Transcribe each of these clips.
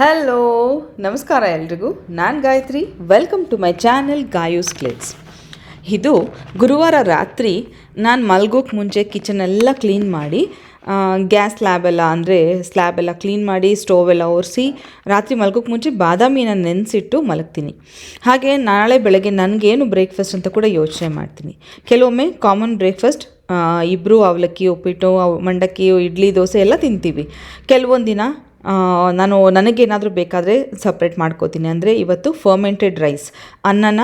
Hello ನಮಸ್ಕಾರ ಎಲ್ರಿಗೂ. ನಾನು Gayatri. Welcome to my channel Gayu's clicks ಇದು ಗುರುವಾರ ರಾತ್ರಿ ನಾನು ಮಲ್ಗೋಕ್ಕೆ ಮುಂಚೆ ಕಿಚನ್ ಎಲ್ಲ ಕ್ಲೀನ್ ಮಾಡಿ ಗ್ಯಾಸ್ ಸ್ಲ್ಯಾಬ್ ಎಲ್ಲ ಅಂದರೆ ಸ್ಲ್ಯಾಬ್ ಎಲ್ಲ ಕ್ಲೀನ್ ಮಾಡಿ ಸ್ಟೋವ್ ಎಲ್ಲ ಒರೆಸಿ, ರಾತ್ರಿ ಮಲ್ಗೋಕ್ಕೆ ಮುಂಚೆ ಬಾದಾಮಿನ ನೆನೆಸಿಟ್ಟು ಮಲಗ್ತೀನಿ. ಹಾಗೆ ನಾಳೆ ಬೆಳಗ್ಗೆ ನನಗೇನು ಬ್ರೇಕ್ಫಾಸ್ಟ್ ಅಂತ ಕೂಡ ಯೋಚನೆ ಮಾಡ್ತೀನಿ. ಕೆಲವೊಮ್ಮೆ ಕಾಮನ್ ಬ್ರೇಕ್ಫಾಸ್ಟ್ ಇಬ್ಬರು ಅವಲಕ್ಕಿ, ಉಪ್ಪಿಟ್ಟು ಮಂಡಕ್ಕಿ, ಇಡ್ಲಿ, ದೋಸೆ ಎಲ್ಲ ತಿಂತೀವಿ. ಕೆಲವೊಂದು ದಿನ ನಾನು ನನಗೇನಾದರೂ ಬೇಕಾದರೆ ಸಪ್ರೇಟ್ ಮಾಡ್ಕೋತೀನಿ. ಅಂದರೆ ಇವತ್ತು ಫರ್ಮೆಂಟೆಡ್ ರೈಸ್ ಅನ್ನನ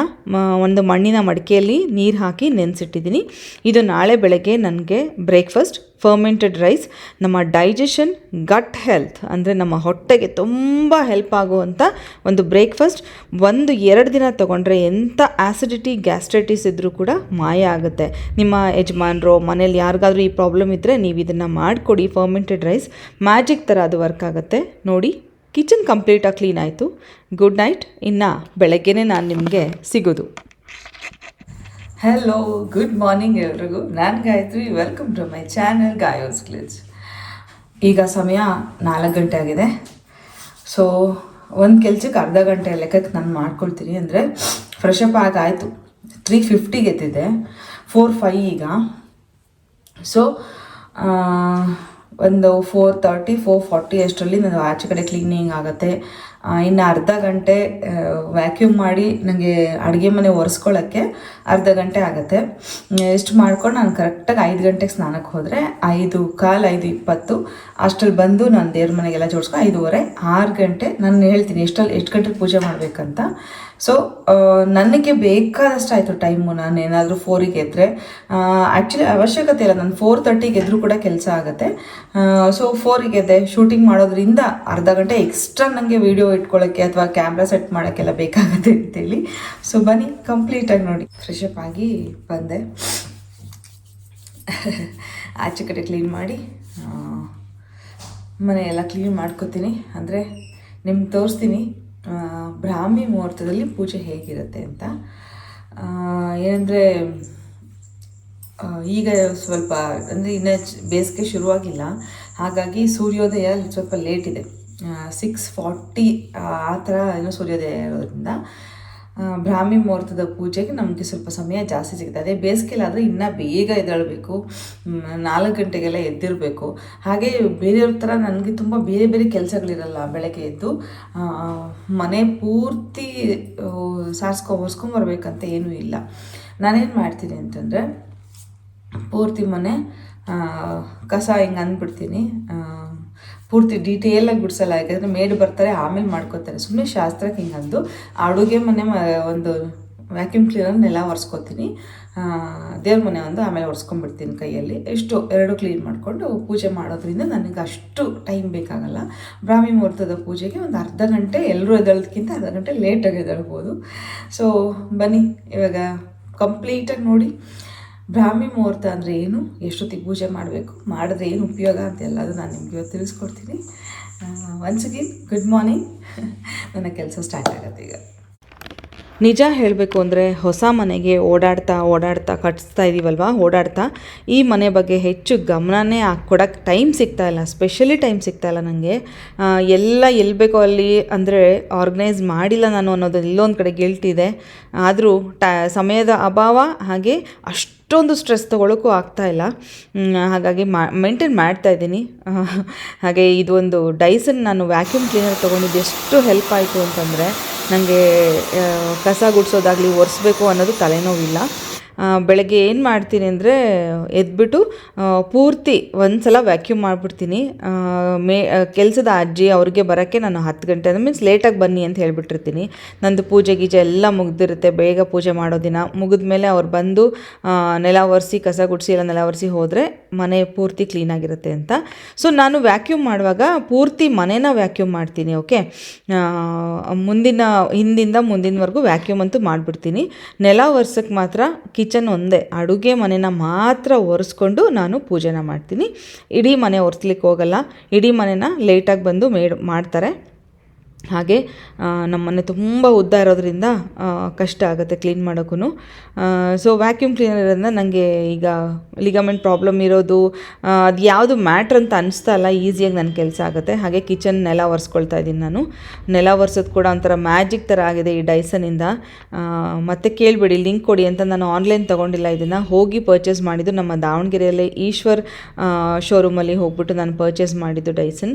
ಒಂದು ಮಣ್ಣಿನ ಮಡಿಕೆಯಲ್ಲಿ ನೀರು ಹಾಕಿ ನೆನೆಸಿಟ್ಟಿದ್ದೀನಿ. ಇದು ನಾಳೆ ಬೆಳಗ್ಗೆ ನನಗೆ ಬ್ರೇಕ್ಫಾಸ್ಟ್ ಫರ್ಮೆಂಟೆಡ್ ರೈಸ್ ನಮ್ಮ ಡೈಜೆಷನ್ ಗಟ್ ಹೆಲ್ತ್ ಅಂದರೆ ನಮ್ಮ ಹೊಟ್ಟೆಗೆ ತುಂಬ ಹೆಲ್ಪ್ ಆಗುವಂಥ ಒಂದು ಬ್ರೇಕ್ಫಾಸ್ಟ್ ಒಂದು ಎರಡು ದಿನ ತೊಗೊಂಡ್ರೆ ಎಂಥ ಆ್ಯಸಿಡಿಟಿ ಗ್ಯಾಸ್ಟ್ರೈಟಿಸ್ ಇದ್ದರೂ ಕೂಡ ಮಾಯ ಆಗುತ್ತೆ. ನಿಮ್ಮ ಯಜಮಾನರು, ಮನೇಲಿ ಯಾರಿಗಾದ್ರೂ ಈ ಪ್ರಾಬ್ಲಮ್ ಇದ್ದರೆ ನೀವು ಇದನ್ನು ಮಾಡಿಕೊಡಿ ಫರ್ಮೆಂಟೆಡ್ ರೈಸ್ ಮ್ಯಾಜಿಕ್ ಥರ ಅದು ವರ್ಕ್ ಆಗುತ್ತೆ. ನೋಡಿ ಕಿಚನ್ ಕಂಪ್ಲೀಟಾಗಿ ಕ್ಲೀನ್ ಆಯಿತು. ಗುಡ್ ನೈಟ್ ಇನ್ನು ಬೆಳಗ್ಗೆನೇ ನಾನು ನಿಮಗೆ ಸಿಗೋದು. ಹಲೋ ಗುಡ್ ಮಾರ್ನಿಂಗ್ ಎಲ್ರಿಗೂ. ನಾನು Gayatri welcome to my channel Gayu's glitch ಈಗ ಸಮಯ ನಾಲ್ಕು ಗಂಟೆ ಆಗಿದೆ. ಸೊ ಒಂದು ಕೆಲ್ಸಕ್ಕೆ ಅರ್ಧ ಗಂಟೆ ಲೆಕ್ಕಕ್ಕೆ ನಾನು ಮಾಡ್ಕೊಳ್ತೀನಿ ಅಂದರೆ ಫ್ರೆಶ್ ಅಪ್ ಆಗಾಯಿತು. ತ್ರೀ ಫಿಫ್ಟಿಗೆ ಎತ್ತಿದ್ದೆ ಫೋರ್ ಫೈ ಈಗ. ಸೊ ಒಂದು ಫೋರ್ ತರ್ಟಿ ಫೋರ್ ಫಾರ್ಟಿ ಅಷ್ಟರಲ್ಲಿ ನಾನು ಆಚೆ ಕಡೆ ಕ್ಲೀನಿಂಗ್ ಆಗುತ್ತೆ. ಇನ್ನು ಅರ್ಧ ಗಂಟೆ ವ್ಯಾಕ್ಯೂಮ್ ಮಾಡಿ ನನಗೆ ಅಡುಗೆ ಮನೆ ಒರೆಸ್ಕೊಳ್ಳೋಕ್ಕೆ ಅರ್ಧ ಗಂಟೆ ಆಗುತ್ತೆ. ಎಷ್ಟು ಮಾಡ್ಕೊಂಡು ನಾನು ಕರೆಕ್ಟಾಗಿ ಐದು ಗಂಟೆಗೆ ಸ್ನಾನಕ್ಕೆ ಹೋದರೆ ಐದು, ಕಾಲು ಐದು ಇಪ್ಪತ್ತು ಅಷ್ಟರಲ್ಲಿ ಬಂದು ನಾನು ದೇವ್ರ ಮನೆಗೆಲ್ಲ ಜೋಡಿಸ್ಕೊ ಐದೂವರೆ, ಆರು ಗಂಟೆ ನಾನು ಹೇಳ್ತೀನಿ ಎಷ್ಟಲ್ಲಿ ಎಷ್ಟು ಗಂಟೆಗೆ ಪೂಜೆ ಮಾಡಬೇಕಂತ. ಸೊ ನನಗೆ ಬೇಕಾದಷ್ಟು ಆಯಿತು ಟೈಮು ನಾನು ಏನಾದರೂ ಫೋರಿಗೆ ಎದ್ದರೆ ಆ್ಯಕ್ಚುಲಿ ಅವಶ್ಯಕತೆ ಇಲ್ಲ, ನಾನು ಫೋರ್ ತರ್ಟಿಗೆ ಎದ್ರೂ ಕೂಡ ಕೆಲಸ ಆಗುತ್ತೆ. ಸೊ ಫೋರಿಗೆ ಎದ್ದೆ ಶೂಟಿಂಗ್ ಮಾಡೋದ್ರಿಂದ ಅರ್ಧ ಗಂಟೆ ಎಕ್ಸ್ಟ್ರಾ ನನಗೆ ವೀಡಿಯೋ ಇಟ್ಕೊಳ್ಳೋಕ್ಕೆ ಅಥವಾ ಕ್ಯಾಮ್ರಾ ಸೆಟ್ ಮಾಡೋಕ್ಕೆಲ್ಲ ಬೇಕಾಗುತ್ತೆ ಅಂತೇಳಿ. ಸೊ ಬನ್ನಿ ಕಂಪ್ಲೀಟಾಗಿ ನೋಡಿ. ಫ್ರೆಶ್ ಅಪ್ ಆಗಿ ಬಂದೆ. ಆಚೆ ಕಡೆ ಕ್ಲೀನ್ ಮಾಡಿ ಮನೆಯೆಲ್ಲ ಕ್ಲೀನ್ ಮಾಡ್ಕೋತೀನಿ. ಅಂದರೆ ನಿಮ್ಗೆ ತೋರಿಸ್ತೀನಿ. ಬ್ರಾಹ್ಮಿ ಮುಹೂರ್ತದಲ್ಲಿ ಪೂಜೆ ಹೇಗಿರುತ್ತೆ ಅಂತ. ಏನಂದರೆ ಈಗ ಸ್ವಲ್ಪ, ಅಂದರೆ ಇನ್ನು ಬೇಸಿಗೆ ಶುರುವಾಗಿಲ್ಲ. ಹಾಗಾಗಿ ಸೂರ್ಯೋದಯ ಸ್ವಲ್ಪ ಲೇಟ್ ಇದೆ. ಸಿಕ್ಸ್ ಫಾರ್ಟಿ ಆ ಥರ ಏನೋ ಸೂರ್ಯೋದಯ ಇರೋದ್ರಿಂದ ಬ್ರಾಹ್ಮಿ ಮುಹೂರ್ತದ ಪೂಜೆಗೆ ನಮಗೆ ಸ್ವಲ್ಪ ಸಮಯ ಜಾಸ್ತಿ ಸಿಗುತ್ತೆ ಅದೇ ಬೇಸಿಗೆಲಾದರೆ ಇನ್ನೂ ಬೇಗ ಎದ್ದೇಳಬೇಕು. ನಾಲ್ಕು ಗಂಟೆಗೆಲ್ಲ ಎದ್ದಿರಬೇಕು. ಹಾಗೆ ಬೇರೆಯವ್ರ ಥರ ನನಗೆ ತುಂಬ ಬೇರೆ ಬೇರೆ ಕೆಲಸಗಳಿರಲ್ಲ ಬೆಳಗ್ಗೆ ಎದ್ದು. ಮನೆ ಪೂರ್ತಿ ಸಾರಿಸ್ಕೊ ಏನೂ ಇಲ್ಲ. ನಾನೇನು ಮಾಡ್ತೀನಿ ಅಂತಂದರೆ, ಪೂರ್ತಿ ಮನೆ ಕಸ ಹಿಂಗೆ ಅಂದ್ಬಿಡ್ತೀನಿ. ಪೂರ್ತಿ ಡೀಟೇಲಾಗಿ ಬಿಡಿಸಲ್ಲ, ಯಾಕಂದರೆ ಮೇಡ್ ಬರ್ತಾರೆ, ಆಮೇಲೆ ಮಾಡ್ಕೋತಾರೆ. ಸುಮ್ಮನೆ ಶಾಸ್ತ್ರಕ್ಕೆ ಹಿಂಗಂದು ಅಡುಗೆ ಮನೆ ಒಂದು ವ್ಯಾಕ್ಯೂಮ್ ಕ್ಲೀನರ್ ನೆಲ ಒರೆಸ್ಕೊತೀನಿ. ದೇವ್ರ ಮನೆ ಒಂದು ಆಮೇಲೆ ಒರೆಸ್ಕೊಂಡ್ಬಿಡ್ತೀನಿ ಕೈಯಲ್ಲಿ. ಎಷ್ಟು ಎರಡು ಕ್ಲೀನ್ ಮಾಡಿಕೊಂಡು ಪೂಜೆ ಮಾಡೋದ್ರಿಂದ ನನಗೆ ಅಷ್ಟು ಟೈಮ್ ಬೇಕಾಗಲ್ಲ. ಬ್ರಾಹ್ಮಿ ಮುಹೂರ್ತದ ಪೂಜೆಗೆ ಒಂದು ಅರ್ಧ ಗಂಟೆ ಎಲ್ಲರೂ ಎದ್ದೇಳೋದಕ್ಕಿಂತ ಅರ್ಧ ಗಂಟೆ ಲೇಟಾಗಿ ಎದ್ದೇಳ್ಬೋದು. ಸೊ ಬನ್ನಿ, ಇವಾಗ ಕಂಪ್ಲೀಟಾಗಿ ನೋಡಿ. ಬ್ರಾಹ್ಮಿ ಮುಹೂರ್ತ ಅಂದರೆ ಏನು? ಎಷ್ಟೊತ್ತಿಗೆ ಪೂಜೆ ಮಾಡಬೇಕು? ಮಾಡಿದ್ರೆ ಏನು ಉಪಯೋಗ ಅಂತ ಎಲ್ಲದು ನಾನು ನಿಮಗೆ ತಿಳಿಸ್ಕೊಡ್ತೀನಿ. ಒನ್ಸ್ ಅಗೇನ್ ಗುಡ್ ಮಾರ್ನಿಂಗ್ ನನ್ನ ಕೆಲಸ ಸ್ಟಾರ್ಟ್ ಆಗುತ್ತೆ ಈಗ. ನಿಜ ಹೇಳಬೇಕು ಅಂದರೆ ಹೊಸ ಮನೆಗೆ ಓಡಾಡ್ತಾ ಓಡಾಡ್ತಾ ಕಟ್ಸ್ತಾ ಇದ್ದೀವಲ್ವ ಓಡಾಡ್ತಾ ಈ ಮನೆ ಬಗ್ಗೆ ಹೆಚ್ಚು ಗಮನನೇ ಕೊಡೋಕ್ಕೆ ಟೈಮ್ ಸಿಗ್ತಾ ಇಲ್ಲ ಸ್ಪೆಷಲಿ ಟೈಮ್ ಸಿಗ್ತಾ ಇಲ್ಲ ನನಗೆ ಎಲ್ಲ ಎಲ್ಲಿ ಬೇಕೋ ಅಲ್ಲಿ ಅಂದರೆ ಆರ್ಗನೈಸ್ ಮಾಡಿಲ್ಲ ನಾನು ಅನ್ನೋದು ಇಲ್ಲೊಂದು ಕಡೆ ಗಿಲ್ಟ್ ಆದರೂ ಟ, ಸಮಯದ ಅಭಾವ ಹಾಗೆ ಅಷ್ಟೊಂದು ಸ್ಟ್ರೆಸ್ ತೊಗೊಳಕ್ಕೂ ಆಗ್ತಾ ಇಲ್ಲ. ಹಾಗಾಗಿ ಮಾ ಮೇಂಟೈನ್ ಮಾಡ್ತಾ ಇದ್ದೀನಿ. ಹಾಗೆ ಇದೊಂದು ಡೈಸನ್ ನಾನು ವ್ಯಾಕ್ಯೂಮ್ ಕ್ಲೀನರ್ ತೊಗೊಂಡಿದ್ದು ಎಷ್ಟು ಹೆಲ್ಪ್ ಆಯಿತು ಅಂತಂದರೆ ನನಗೆ ಕಸ ಗುಡಿಸೋದಾಗಲಿ ಒರೆಸ್ಬೇಕು ಅನ್ನೋದು ತಲೆನೋವಿಲ್ಲ. ಬೆಳಗ್ಗೆ ಏನು ಮಾಡ್ತೀನಿ ಅಂದರೆ ಎದ್ಬಿಟ್ಟು ಪೂರ್ತಿ ಒಂದು ಸಲ ವ್ಯಾಕ್ಯೂಮ್ ಮಾಡಿಬಿಡ್ತೀನಿ ಮೇ ಕೆಲಸದ ಅಜ್ಜಿ ಅವ್ರಿಗೆ ಬರೋಕ್ಕೆ ನಾನು ಹತ್ತು ಗಂಟೆ ಮೀನ್ಸ್ ಲೇಟಾಗಿ ಬನ್ನಿ ಅಂತ ಹೇಳಿಬಿಟ್ಟಿರ್ತೀನಿ. ನಂದು ಪೂಜೆ ಗೀಜೆ ಎಲ್ಲ ಮುಗ್ದಿರುತ್ತೆ, ಬೇಗ ಪೂಜೆ ಮಾಡೋ ದಿನ ಮುಗಿದ ಮೇಲೆ ಅವ್ರು ಬಂದು ನೆಲ ಒರೆಸಿ, ಕಸ ಗುಡಿಸಿ ಎಲ್ಲ ನೆಲ ಒರೆಸಿ ಹೋದರೆ ಮನೆ ಪೂರ್ತಿ ಕ್ಲೀನಾಗಿರುತ್ತೆ ಅಂತ. ಸೊ ನಾನು ವ್ಯಾಕ್ಯೂಮ್ ಮಾಡುವಾಗ ಪೂರ್ತಿ ಮನೇನ ವ್ಯಾಕ್ಯೂಮ್ ಮಾಡ್ತೀನಿ ಓಕೆ ಮುಂದಿನ, ಹಿಂದಿಂದ ಮುಂದಿನವರೆಗೂ ವ್ಯಾಕ್ಯೂಮ್ ಅಂತೂ ಮಾಡಿಬಿಡ್ತೀನಿ. ನೆಲ ಒರೆಸೋಕ್ಕೆ ಮಾತ್ರ ಕಿಚನ್ ಒಂದೇ, ಅಡುಗೆ ಮನೆನ ಮಾತ್ರ ಒರೆಸ್ಕೊಂಡು ನಾನು ಪೂಜೆನ ಮಾಡ್ತೀನಿ. ಇಡೀ ಮನೆ ಒರೆಸ್ಲಿಕ್ಕೆ ಹೋಗಲ್ಲ, ಇಡೀ ಮನೆನ ಲೇಟಾಗಿ ಬಂದು ಮೇಡ್, ಮಾಡ್ತಾರೆ. ಹಾಗೆ ನಮ್ಮನೆ ತುಂಬ ಉದ್ದ ಇರೋದ್ರಿಂದ ಕಷ್ಟ ಆಗುತ್ತೆ ಕ್ಲೀನ್ ಮಾಡೋಕ್ಕೂ ಸೊ ವ್ಯಾಕ್ಯೂಮ್ ಕ್ಲೀನರ್ ಇರೋದ್ರಿಂದ ನನಗೆ ಈಗ ಲಿಗಮೆಂಟ್ ಪ್ರಾಬ್ಲಮ್ ಇರೋದು ಅದು ಯಾವುದು ಮ್ಯಾಟ್ರ್ ಅಂತ ಅನಿಸ್ತಾ ಇಲ್ಲ ಈಸಿಯಾಗಿ ನನ್ನ ಕೆಲಸ ಆಗುತ್ತೆ. ಹಾಗೆ ಕಿಚನ್ ನೆಲ ಒರೆಸ್ಕೊಳ್ತಾ ಇದ್ದೀನಿ ನಾನು. ನೆಲ ಒರೆಸೋದು ಕೂಡ ಒಂಥರ ಮ್ಯಾಜಿಕ್ ಥರ ಆಗಿದೆ ಈ ಡೈಸನಿಂದ ಮತ್ತೆ ಕೇಳಿಬಿಡಿ ಲಿಂಕ್ ಕೊಡಿ ಅಂತ ನಾನು ಆನ್ಲೈನ್ ತೊಗೊಂಡಿಲ್ಲ ಇದನ್ನು. ಹೋಗಿ ಪರ್ಚೇಸ್ ಮಾಡಿದ್ದು ನಮ್ಮ ದಾವಣಗೆರೆಯಲ್ಲಿ ಈಶ್ವರ್ ಶೋರೂಮಲ್ಲಿ ಹೋಗ್ಬಿಟ್ಟು ನಾನು ಪರ್ಚೇಸ್ ಮಾಡಿದ್ದು ಡೈಸನ್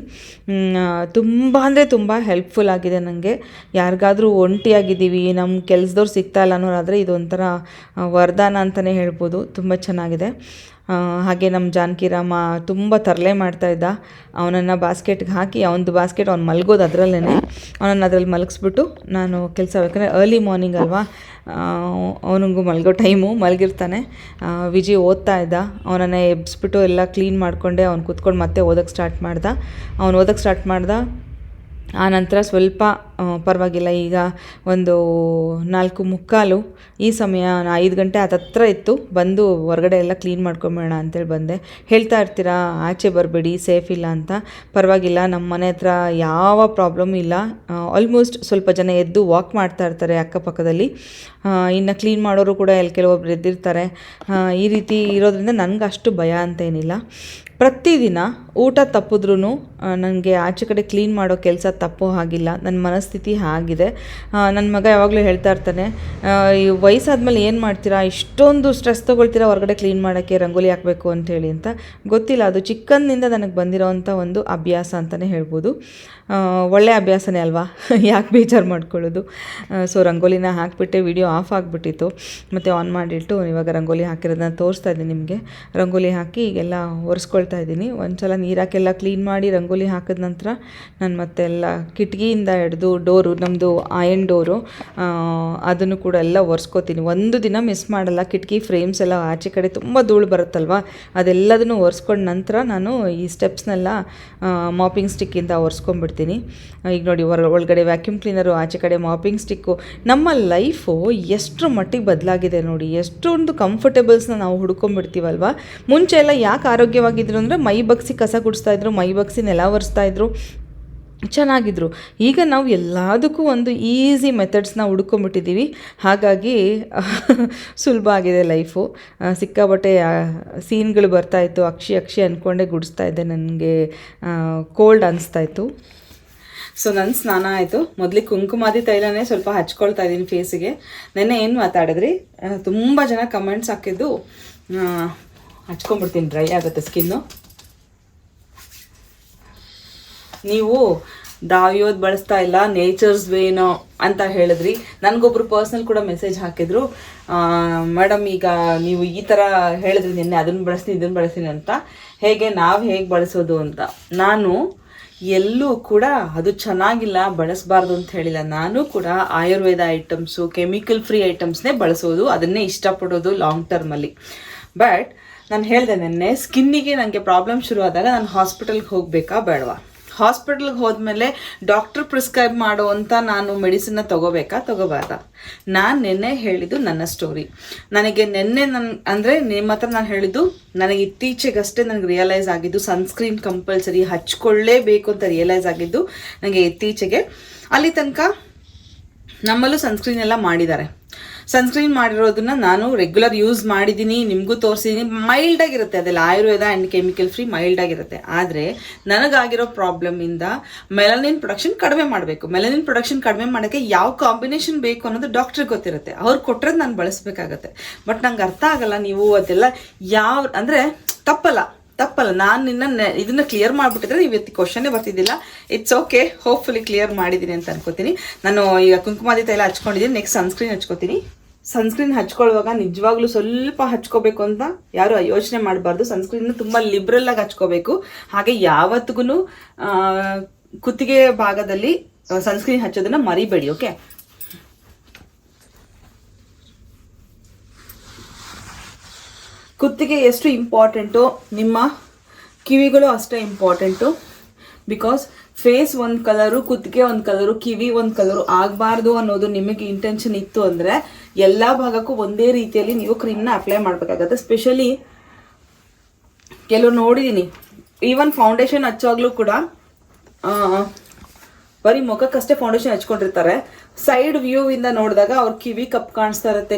ತುಂಬ ಅಂದರೆ ತುಂಬ ಹೆಲ್ಪ್ಫುಲ್ ಆಗಿದೆ ನನಗೆ ಯಾರಿಗಾದರೂ ಒಂಟಿಯಾಗಿದ್ದೀವಿ ನಮ್ಮ ಕೆಲಸದವ್ರು ಸಿಗ್ತಾ ಇಲ್ಲ ಅನ್ನೋರಾದರೆ ಇದೊಂಥರ ವರದಾನ ಅಂತಲೇ ಹೇಳ್ಬೋದು. ತುಂಬ ಚೆನ್ನಾಗಿದೆ. ಹಾಗೆ ನಮ್ಮ ಜಾನಕಿರಾಮ ತುಂಬ ತರಲೆ ಮಾಡ್ತಾಯಿದ್ದ ಅವನನ್ನು ಬಾಸ್ಕೆಟ್ಗೆ ಹಾಕಿ ಅವನದು ಬಾಸ್ಕೆಟ್ ಅವ್ನು ಮಲಗೋದು ಅದರಲ್ಲೇ ಅವನನ್ನು ಅದರಲ್ಲಿ ಮಲಗಿಸ್ಬಿಟ್ಟು ನಾನು ಕೆಲಸ ಯಾಕಂದರೆ ಅರ್ಲಿ ಮಾರ್ನಿಂಗ್ ಅಲ್ವಾ ಅವನಿಗೂ ಮಲಗೋ ಟೈಮು ಮಲಗಿರ್ತಾನೆ. ವಿಜಿ ಓದ್ತಾ ಇದ್ದ. ಅವನನ್ನು ಎಬ್ಸ್ಬಿಟ್ಟು ಎಲ್ಲ ಕ್ಲೀನ್ ಮಾಡಿಕೊಂಡೆ, ಅವ್ನು ಕೂತ್ಕೊಂಡು ಮತ್ತೆ ಓದೋಕ್ಕೆ ಸ್ಟಾರ್ಟ್ ಮಾಡ್ದ. ಅವ್ನು ಓದೋಕ್ಕೆ ಸ್ಟಾರ್ಟ್ ಮಾಡ್ದ ಆ ನಂತರ ಸ್ವಲ್ಪ ಪರವಾಗಿಲ್ಲ, ಈಗ ಒಂದು ನಾಲ್ಕು ಮುಕ್ಕಾಲು ಈ ಸಮಯ ಐದು ಗಂಟೆ ಹತ್ತತ್ರ ಇತ್ತು. ಬಂದು ಹೊರಗಡೆ ಎಲ್ಲ ಕ್ಲೀನ್ ಮಾಡ್ಕೊಂಬೇಡ ಅಂತೇಳಿ ಬಂದೆ. ಹೇಳ್ತಾ ಇರ್ತೀರಾ, ಆಚೆ ಬರಬೇಡಿ ಸೇಫ್ ಇಲ್ಲ ಅಂತ. ಪರವಾಗಿಲ್ಲ, ನಮ್ಮ ಮನೆ ಹತ್ರ ಯಾವ ಪ್ರಾಬ್ಲಮ್ ಇಲ್ಲ. ಆಲ್ಮೋಸ್ಟ್ ಸ್ವಲ್ಪ ಜನ ಎದ್ದು ವಾಕ್ ಮಾಡ್ತಾ ಇರ್ತಾರೆ ಅಕ್ಕಪಕ್ಕದಲ್ಲಿ. ಇನ್ನು ಕ್ಲೀನ್ ಮಾಡೋರು ಕೂಡ ಎಲ್ಲಿ ಕೆಲವೊಬ್ರು ಎದ್ದಿರ್ತಾರೆ. ಈ ರೀತಿ ಇರೋದ್ರಿಂದ ನನಗೆ ಅಷ್ಟು ಭಯ ಅಂತೇನಿಲ್ಲ. ಪ್ರತಿದಿನ ಊಟ ತಪ್ಪಿದ್ರೂ ನನಗೆ ಆಚೆ ಕಡೆ ಕ್ಲೀನ್ ಮಾಡೋ ಕೆಲಸ ತಪ್ಪೋ ಹಾಗಿಲ್ಲ. ನನ್ನ ಮನಸ್ಥಿತಿ ಆಗಿದೆ. ನನ್ನ ಮಗ ಯಾವಾಗಲೂ ಹೇಳ್ತಾ ಇರ್ತಾನೆ ಈ ವಯಸ್ಸಾದ್ಮೇಲೆ ಏನು ಮಾಡ್ತೀರಾ, ಇಷ್ಟೊಂದು ಸ್ಟ್ರೆಸ್ ತೊಗೊಳ್ತೀರಾ, ಹೊರಗಡೆ ಕ್ಲೀನ್ ಮಾಡೋಕ್ಕೆ ರಂಗೋಲಿ ಹಾಕಬೇಕು ಅಂತೇಳಿ ಅಂತ ಗೊತ್ತಿಲ್ಲ. ಅದು ಚಿಕ್ಕಂದಿನಿಂದ ನನಗೆ ಬಂದಿರೋವಂಥ ಒಂದು ಅಭ್ಯಾಸ ಅಂತಲೇ ಹೇಳ್ಬೋದು. ಒಳ್ಳೆ ಅಭ್ಯಾಸನೇ ಅಲ್ವಾ? ಯಾಕೆ ಬೇಜಾರು ಮಾಡ್ಕೊಳ್ಳೋದು? ಸೊ ರಂಗೋಲಿನ ಹಾಕಿಬಿಟ್ಟೆ ವಿಡಿಯೋ ಆಫ್ ಆಗಿಬಿಟ್ಟಿತ್ತು. ಮತ್ತು ಆನ್ ಮಾಡಿಟ್ಟು ಇವಾಗ ರಂಗೋಲಿ ಹಾಕಿರೋದನ್ನ ತೋರಿಸ್ತಾ ಇದ್ದೀನಿ ನಿಮಗೆ. ರಂಗೋಲಿ ಹಾಕಿ ಈಗೆಲ್ಲ ಒರೆಸ್ಕೊಳ್ತಾ ಇದ್ದೀನಿ. ಒಂದು ಸಲ ನೀರಾಕೆಲ್ಲ ಕ್ಲೀನ್ ಮಾಡಿ ರಂಗೋಲಿ ಹಾಕಿದ ನಂತರ ನಾನು ಮತ್ತೆ ಎಲ್ಲ ಕಿಟಕಿಯಿಂದ ಹಿಡ್ದು ಡೋರು ನಮ್ಮದು ಆಯನ್ ಡೋರು ಅದನ್ನು ಕೂಡ ಎಲ್ಲ ಒರೆಸ್ಕೋತೀನಿ. ಒಂದು ದಿನ ಮಿಸ್ ಮಾಡಲ್ಲ. ಕಿಟಕಿ ಫ್ರೇಮ್ಸ್ ಎಲ್ಲ ಆಚೆ ಕಡೆ ತುಂಬ ಧೂಳು ಬರುತ್ತಲ್ವ? ಅದೆಲ್ಲದನ್ನು ಒರೆಸ್ಕೊಂಡ ನಂತರ ನಾನು ಈ ಸ್ಟೆಪ್ಸ್ನೆಲ್ಲ ಮಾಪಿಂಗ್ ಸ್ಟಿಕ್ಕಿಂದ ಒರೆಸ್ಕೊಂಡ್ಬಿಡ್ತೀನಿ. ಈಗ ನೋಡಿ ಹೊರ ಒಳಗಡೆ ವ್ಯಾಕ್ಯೂಮ್ ಕ್ಲೀನರು ಆಚೆ ಕಡೆ ಮಾಪಿಂಗ್ ಸ್ಟಿಕ್ಕು ನಮ್ಮ ಲೈಫು ಎಷ್ಟರ ಮಟ್ಟಿಗೆ ಬದಲಾಗಿದೆ ನೋಡಿ. ಎಷ್ಟೊಂದು ಕಂಫರ್ಟೇಬಲ್ಸ್ನ ನಾವು ಹುಡ್ಕೊಂಡ್ಬಿಡ್ತೀವಲ್ವ? ಮುಂಚೆ ಎಲ್ಲ ಯಾಕೆ ಆರೋಗ್ಯವಾಗಿದ್ರು ಅಂದರೆ ಮೈ ಬಗ್ಸಿ ಕಸ ಗುಡಿಸ್ತಾ ಇದ್ರು, ಮೈ ಬಗ್ಸಿ ನೆಲ ಒರೆಸ್ತಾ ಇದ್ರು, ಚೆನ್ನಾಗಿದ್ರು. ಈಗ ನಾವು ಎಲ್ಲದಕ್ಕೂ ಒಂದು ಈಸಿ ಮೆಥಡ್ಸ್ನ ಹುಡ್ಕೊಂಬಿಟ್ಟಿದ್ದೀವಿ ಹಾಗಾಗಿ, ಸುಲಭ ಆಗಿದೆ ಲೈಫು ಸಿಕ್ಕಾಬಟ್ಟೆ ಸೀನ್ಗಳು ಬರ್ತಾಯಿತ್ತು ಅಕ್ಷಿ ಅಕ್ಷಿ ಅಂದ್ಕೊಂಡೇ ಗುಡಿಸ್ತಾ ಇದ್ದೆ. ನನಗೆ ಕೋಲ್ಡ್ ಅನಿಸ್ತಾಯಿತ್ತು ಸೊ ನನ್ನ ಸ್ನಾನ ಆಯಿತು. ಮೊದಲಿಗೆ ಕುಂಕುಮಾದಿ ತೈಲನೇ ಸ್ವಲ್ಪ ಹಚ್ಕೊಳ್ತಾ ಇದ್ದೀನಿ ಫೇಸಿಗೆ. ನೆನ್ನೆ ಏನು ಮಾತಾಡಿದ್ರಿ? ತುಂಬ ಜನ ಕಮೆಂಟ್ಸ್ ಹಾಕಿದ್ದು ಹಚ್ಕೊಂಡ್ಬಿಡ್ತೀನಿ, ಡ್ರೈ ಆಗುತ್ತೆ ಸ್ಕಿನ್ನು. ನೀವು ದಾವಿಯೋದ್ ಬಳಸ್ತಾ ಇಲ್ಲ, ನೇಚರ್ಸ್ ವೇನೋ ಅಂತ ಹೇಳಿದ್ರಿ. ನನಗೊಬ್ರು ಪರ್ಸ್ನಲ್ ಕೂಡ ಮೆಸೇಜ್ ಹಾಕಿದ್ರು. ಮೇಡಮ್, ಈಗ ನೀವು ಈ ಥರ ಹೇಳಿದ್ರಿ ನಿನ್ನೆ, ಅದನ್ನು ಬಳಸ್ತೀನಿ, ಇದನ್ನು ಬಳಸ್ತೀನಿ ಅಂತ. ಹೇಗೆ, ನಾವು ಹೇಗೆ ಬಳಸೋದು ಅಂತ. ನಾನು ಎಲ್ಲೂ ಕೂಡ ಅದು ಚೆನ್ನಾಗಿಲ್ಲ, ಬಳಸಬಾರ್ದು ಅಂತ ಹೇಳಿಲ್ಲ. ನಾನು ಕೂಡ ಆಯುರ್ವೇದ ಐಟಮ್ಸು, ಕೆಮಿಕಲ್ ಫ್ರೀ ಐಟಮ್ಸ್ನೇ ಬಳಸೋದು, ಅದನ್ನೇ ಇಷ್ಟಪಡೋದು ಲಾಂಗ್ ಟರ್ಮಲ್ಲಿ ಬಟ್ ನಾನು ಹೇಳಿದೆ ನೆನ್ನೆ ಸ್ಕಿನ್ನಿಗೆ ನನಗೆ ಪ್ರಾಬ್ಲಮ್ ಶುರು ಆದಾಗ ನಾನು ಹಾಸ್ಪಿಟಲ್ಗೆ ಹೋಗಬೇಕಾ ಬೇಡವಾ? ಹಾಸ್ಪಿಟಲ್ಗೆ ಹೋದ್ಮೇಲೆ ಡಾಕ್ಟರ್ ಪ್ರಿಸ್ಕ್ರೈಬ್ ಮಾಡುವಂಥ ನಾನು ಮೆಡಿಸಿನ್ನ ತಗೋಬೇಕಾ, ತಗೋಬಾರ್ದ? ನಾನು ನಿನ್ನೆ ಹೇಳಿದ್ದು ನನ್ನ ಸ್ಟೋರಿ. ನನಗೆ ನಿನ್ನೆ ನನ್ನ ಅಂದರೆ ನಿಮ್ಮ ಹತ್ರ ನಾನು ಹೇಳಿದ್ದು, ನನಗೆ ಇತ್ತೀಚೆಗಷ್ಟೇ ನನಗೆ ರಿಯಲೈಸ್ ಆಗಿದ್ದು ಸನ್ಸ್ಕ್ರೀನ್ ಕಂಪಲ್ಸರಿ ಹಚ್ಕೊಳ್ಳೇಬೇಕು ಅಂತ ರಿಯಲೈಸ್ ಆಗಿದ್ದು, ನನಗೆ ಇತ್ತೀಚೆಗೆ. ಅಲ್ಲಿ ತನಕ ನಮ್ಮಲ್ಲೂ ಸನ್ಸ್ಕ್ರೀನ್ ಎಲ್ಲ ಮಾಡಿದ್ದಾರೆ. ಸನ್ಸ್ಕ್ರೀನ್ ಮಾಡಿರೋದನ್ನ ನಾನು ರೆಗ್ಯುಲರ್ ಯೂಸ್ ಮಾಡಿದ್ದೀನಿ ನಿಮಗೂ ತೋರಿಸಿದ್ದೀನಿ ಮೈಲ್ಡ್ ಆಗಿರುತ್ತೆ, ಅದೆಲ್ಲ Ayurveda and chemical free mild ಆಗಿರುತ್ತೆ. ಆದರೆ ನನಗಾಗಿರೋ ಪ್ರಾಬ್ಲಮಿಂದ ಮೆಲನಿನ್ ಪ್ರೊಡಕ್ಷನ್ ಕಡಿಮೆ ಮಾಡಬೇಕು. ಮೆಲನಿನ್ ಪ್ರೊಡಕ್ಷನ್ ಕಡಿಮೆ ಮಾಡೋಕ್ಕೆ ಯಾವ ಕಾಂಬಿನೇಷನ್ ಬೇಕು ಅನ್ನೋದು ಡಾಕ್ಟ್ರಿಗೆ ಗೊತ್ತಿರುತ್ತೆ. ಅವ್ರು ಕೊಟ್ಟರೆ ನಾನು ಬಳಸಬೇಕಾಗತ್ತೆ. ಬಟ್ ನಂಗೆ ಅರ್ಥ ಆಗಲ್ಲ ನೀವು ಅದೆಲ್ಲ ಯಾವ, ಅಂದರೆ ತಪ್ಪಲ್ಲ ತಪ್ಪಲ್ಲ. ನಾನು ನಿನ್ನ ಇದನ್ನ ಕ್ಲಿಯರ್ ಮಾಡಿಬಿಟ್ಟಿದ್ರೆ ನೀವು ಇವತ್ತು ಕ್ವಶನ್ನೇ ಬರ್ತಿದ್ದಿಲ್ಲ. ಇಟ್ಸ್ ಓಕೆ ಹೋಪ್ಫುಲಿ ಕ್ಲಿಯರ್ ಮಾಡಿದ್ದೀನಿ ಅಂತ ಅನ್ಕೋತೀನಿ. ನಾನು ಈಗ ಕುಂಕುಮಾದಿ ತೈಲ ಹಚ್ಕೊಂಡಿದ್ದೀನಿ ನೆಕ್ಸ್ಟ್ ಸನ್ಸ್ಕ್ರೀನ್ ಹಚ್ಕೋತೀನಿ. ಸನ್ಸ್ಕ್ರೀನ್ ಹಚ್ಕೊಳ್ಳುವಾಗ ನಿಜವಾಗ್ಲೂ ಸ್ವಲ್ಪ ಹಚ್ಕೋಬೇಕು ಅಂತ ಯಾರು ಯೋಚನೆ ಮಾಡಬಾರ್ದು. ಸನ್ಸ್ಕ್ರೀನ್ ತುಂಬ ಲಿಬ್ರಲ್ ಆಗಿ ಹಚ್ಕೋಬೇಕು. ಹಾಗೆ ಯಾವತ್ತಿಗೂ ಕುತ್ತಿಗೆ ಭಾಗದಲ್ಲಿ ಸನ್ಸ್ಕ್ರೀನ್ ಹಚ್ಚೋದನ್ನ ಮರಿಬೇಡಿ ಓಕೆ ಕುತ್ತಿಗೆ ಎಷ್ಟು ಇಂಪಾರ್ಟೆಂಟು ನಿಮ್ಮ ಕಿವಿಗಳು ಅಷ್ಟೇ ಇಂಪಾರ್ಟೆಂಟು ಬಿಕಾಸ್ ಫೇಸ್ ಒಂದು ಕಲರು ಕುತ್ತಿಗೆ ಒಂದು ಕಲರು ಕಿವಿ ಒಂದು ಕಲರು ಆಗಬಾರ್ದು ಅನ್ನೋದು ನಿಮಗೆ ಇಂಟೆನ್ಷನ್ ಇತ್ತು ಅಂದರೆ ಎಲ್ಲ ಭಾಗಕ್ಕೂ ಒಂದೇ ರೀತಿಯಲ್ಲಿ ನೀವು ಕ್ರೀಮ್ನ ಅಪ್ಲೈ ಮಾಡಬೇಕಾಗತ್ತೆ. ಸ್ಪೆಷಲಿ ಕೆಲವು ನೋಡಿದ್ದೀನಿ ಈವನ್ ಫೌಂಡೇಶನ್ ಹಚ್ಚುವಾಗಲೂ ಕೂಡ ಬರೀ ಮುಖಕ್ಕಷ್ಟೇ ಫೌಂಡೇಶನ್ ಹಚ್ಕೊಂಡಿರ್ತಾರೆ. ಸೈಡ್ ವ್ಯೂ ಇಂದ ನೋಡಿದಾಗ ಅವ್ರ ಕಿವಿ ಕಪ್ ಕಾಣಿಸ್ತಾ ಇರುತ್ತೆ,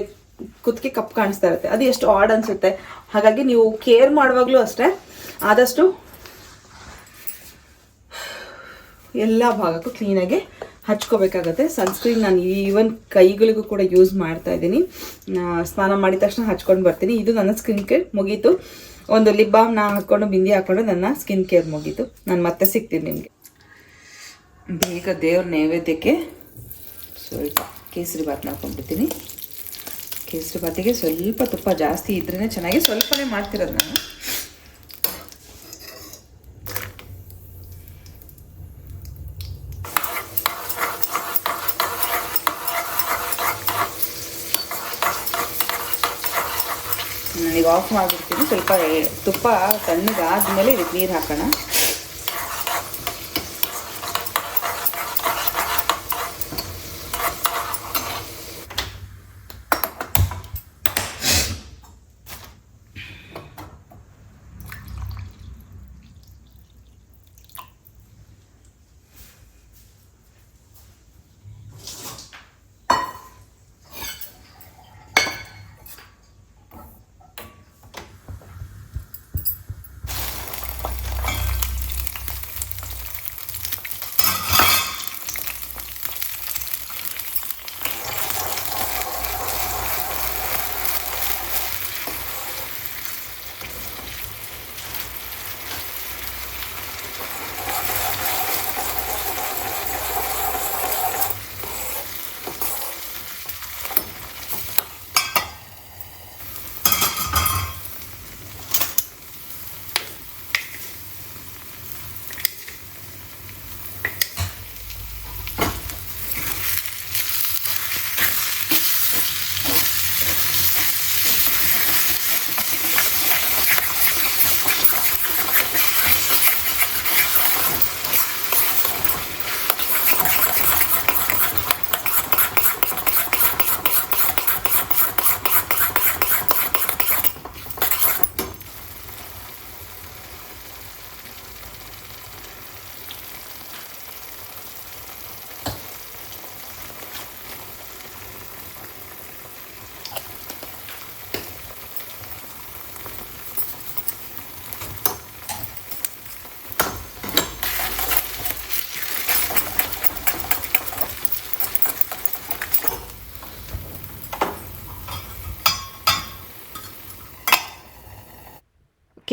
ಕುತ್ತಿಗೆ ಕಪ್ ಕಾಣಿಸ್ತಾ ಇರುತ್ತೆ. ಅದು ಎಷ್ಟು ಆಡ್ ಅನ್ಸುತ್ತೆ. ಹಾಗಾಗಿ ನೀವು ಕೇರ್ ಮಾಡುವಾಗಲೂ ಅಷ್ಟೇ, ಆದಷ್ಟು ಎಲ್ಲ ಭಾಗಕ್ಕೂ ಕ್ಲೀನಾಗಿ ಹಚ್ಕೋಬೇಕಾಗತ್ತೆ. ಸನ್ಸ್ಕ್ರೀನ್ ನಾನು ಈವನ್ ಕೈಗಳಿಗೂ ಕೂಡ ಯೂಸ್ ಮಾಡ್ತಾ ಇದ್ದೀನಿ. ಸ್ನಾನ ಮಾಡಿದ ತಕ್ಷಣ ಹಚ್ಕೊಂಡು ಬರ್ತೀನಿ. ಇದು ನನ್ನ ಸ್ಕಿನ್ ಕೇರ್ ಮುಗೀತು. ಒಂದು ಲಿಪ್ ಬಾಮ್ನ ಹಾಕ್ಕೊಂಡು ಬಿಂದಿ ಹಾಕ್ಕೊಂಡು ನನ್ನ ಸ್ಕಿನ್ ಕೇರ್ ಮುಗೀತು. ನಾನು ಮತ್ತೆ ಸಿಗ್ತೀನಿ ನಿಮಗೆ. ಬೇಗ ದೇವ್ರ ನೈವೇದ್ಯಕ್ಕೆ ಸ್ವಲ್ಪ ಕೇಸರಿ ಬಾತ್ ಮಾಡ್ಕೊಂಡ್ಬಿಡ್ತೀನಿ ಕೇಸರಿ ಬಾತಿಗೆ ಸ್ವಲ್ಪ ತುಪ್ಪ ಜಾಸ್ತಿ ಇದ್ರೇ ಚೆನ್ನಾಗಿ ಸ್ವಲ್ಪನೇ ಮಾಡ್ತಿರೋದು ನಾನು ಈಗ ಆಫ್ ಮಾಡಿಬಿಡ್ತೀನಿ. ಸ್ವಲ್ಪ ತುಪ್ಪ ತಣ್ಣಗಾದ್ಮೇಲೆ ಇದಕ್ಕೆ ನೀರು ಹಾಕೋಣ.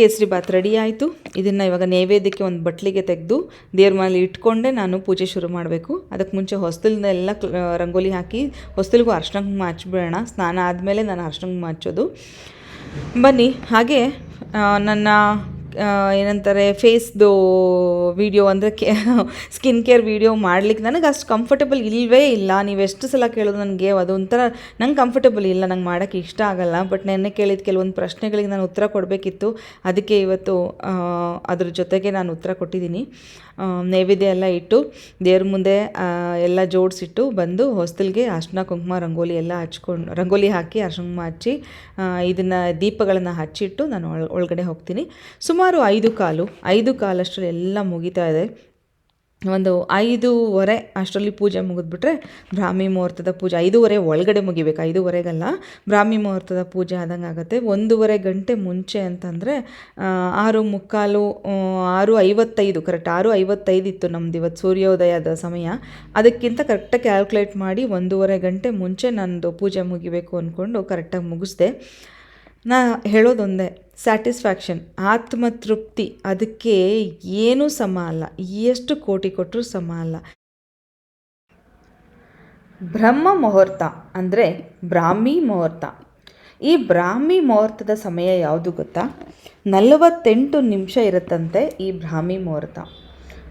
ಕೇಸರಿ ಬಾತ್ ರೆಡಿ ಆಯಿತು. ಇದನ್ನು ಇವಾಗ ನೈವೇದ್ಯಕ್ಕೆ ಒಂದು ಬಟ್ಲಿಗೆ ತೆಗೆದು, ದೇವ್ರ ಮನೇಲಿ ಇಟ್ಕೊಂಡೆ ನಾನು ಪೂಜೆ ಶುರು ಮಾಡಬೇಕು. ಅದಕ್ಕೆ ಮುಂಚೆ ಹೊಸ್ತಿಲ್ನೆಲ್ಲ ರಂಗೋಲಿ ಹಾಕಿ ಹೊಸ್ತಿಲ್ಗೂ ಅರ್ಶಿನ ಕುಂಕುಮ ಹಚ್ಬಿಡೋಣ ಸ್ನಾನ ಆದಮೇಲೆ ನಾನು ಅರ್ಶಿನ ಕುಂಕುಮ ಹಚ್ಚೋದು ಬನ್ನಿ, ಹಾಗೆ ನನ್ನ ಏನಂತಾರೆ, ಫೇಸ್ದು ವಿಡಿಯೋ ಅಂದರೆ ಕೇ ಸ್ಕಿನ್ ಕೇರ್ ವಿಡಿಯೋ ಮಾಡ್ಲಿಕ್ಕೆ ನನಗೆ ಅಷ್ಟು ಕಂಫರ್ಟಬಲ್ ಇಲ್ಲವೇ ಇಲ್ಲ. ನೀವು ಎಷ್ಟು ಸಲ ಕೇಳೋದು ನನಗೆ ಅದೊಂಥರ ನಂಗೆ ಕಂಫರ್ಟಬಲ್ ಇಲ್ಲ, ನಂಗೆ ಮಾಡೋಕ್ಕೆ ಇಷ್ಟ ಆಗಲ್ಲ. ಬಟ್ ನೆನ್ನೆ ಕೇಳಿದ ಕೆಲವೊಂದು ಪ್ರಶ್ನೆಗಳಿಗೆ ನಾನು ಉತ್ತರ ಕೊಡಬೇಕಿತ್ತು. ಅದಕ್ಕೆ ಇವತ್ತು ಅದ್ರ ಜೊತೆಗೆ ನಾನು ಉತ್ತರ ಕೊಟ್ಟಿದ್ದೀನಿ. ನೈವೇದ್ಯ ಎಲ್ಲ ಇಟ್ಟು, ದೇವ್ರ ಮುಂದೆ ಎಲ್ಲ ಜೋಡಿಸಿಟ್ಟು ಬಂದು ಹೊಸ್ತಿಲ್ಗೆ ಅರ್ಶಿನ ಕುಂಕುಮ, ರಂಗೋಲಿ ಎಲ್ಲ ಹಚ್ಕೊಂಡು, ರಂಗೋಲಿ ಹಾಕಿ ಅರ್ಶಿನ ಕುಂಕುಮ ಹಚ್ಚಿ ಇದನ್ನು ದೀಪಗಳನ್ನು ಹಚ್ಚಿಟ್ಟು ನಾನು ಒಳ, ಒಳಗಡೆ ಹೋಗ್ತೀನಿ. ಸುಮಾರು ಐದು ಕಾಲು, ಐದು ಕಾಲಷ್ಟರಲ್ಲಿ ಎಲ್ಲ ಮುಗಿತಾ ಇದೆ. ಒಂದು ಐದೂವರೆ ಅಷ್ಟರಲ್ಲಿ ಪೂಜೆ ಮುಗಿದ್ಬಿಟ್ರೆ ಬ್ರಾಹ್ಮಿ ಮುಹೂರ್ತದ ಪೂಜೆ, ಐದೂವರೆ ಒಳಗಡೆ ಮುಗಿಬೇಕು, ಐದೂವರೆಗಲ್ಲ. ಬ್ರಾಹ್ಮಿ ಮುಹೂರ್ತದ ಪೂಜೆ ಆದಂಗೆ ಆಗುತ್ತೆ. ಒಂದೂವರೆ ಗಂಟೆ ಮುಂಚೆ ಅಂತಂದರೆ ಆರು ಮುಕ್ಕಾಲು ಆರು ಐವತ್ತೈದು ಕರೆಕ್ಟ್ ಆರು ಐವತ್ತೈದು ಇತ್ತು ನಮ್ದು ಇವತ್ತು ಸೂರ್ಯೋದಯದ ಸಮಯ. ಅದಕ್ಕಿಂತ ಕರೆಕ್ಟಾಗಿ ಕ್ಯಾಲ್ಕುಲೇಟ್ ಮಾಡಿ ಒಂದೂವರೆ ಗಂಟೆ ಮುಂಚೆ ನಂದು ಪೂಜೆ ಮುಗಿಬೇಕು ಅಂದ್ಕೊಂಡು ಕರೆಕ್ಟಾಗಿ ಮುಗಿಸ್ದೆ. ನಾ ಹೇಳೋದೊಂದೇ ಸ್ಯಾಟಿಸ್ಫ್ಯಾಕ್ಷನ್ ಆತ್ಮತೃಪ್ತಿ, ಅದಕ್ಕೆ ಏನೂ ಸಮ ಅಲ್ಲ, ಎಷ್ಟು ಕೋಟಿ ಕೊಟ್ಟರೂ ಸಮ ಅಲ್ಲ. ಬ್ರಹ್ಮ ಮುಹೂರ್ತ ಅಂದರೆ ಬ್ರಾಹ್ಮಿ ಮುಹೂರ್ತ. ಈ ಬ್ರಾಹ್ಮಿ ಮುಹೂರ್ತದ ಸಮಯ ಯಾವುದು ಗೊತ್ತಾ? ನಲವತ್ತೆಂಟು ನಿಮಿಷ ಇರುತ್ತಂತೆ ಈ ಬ್ರಾಹ್ಮಿ ಮುಹೂರ್ತ.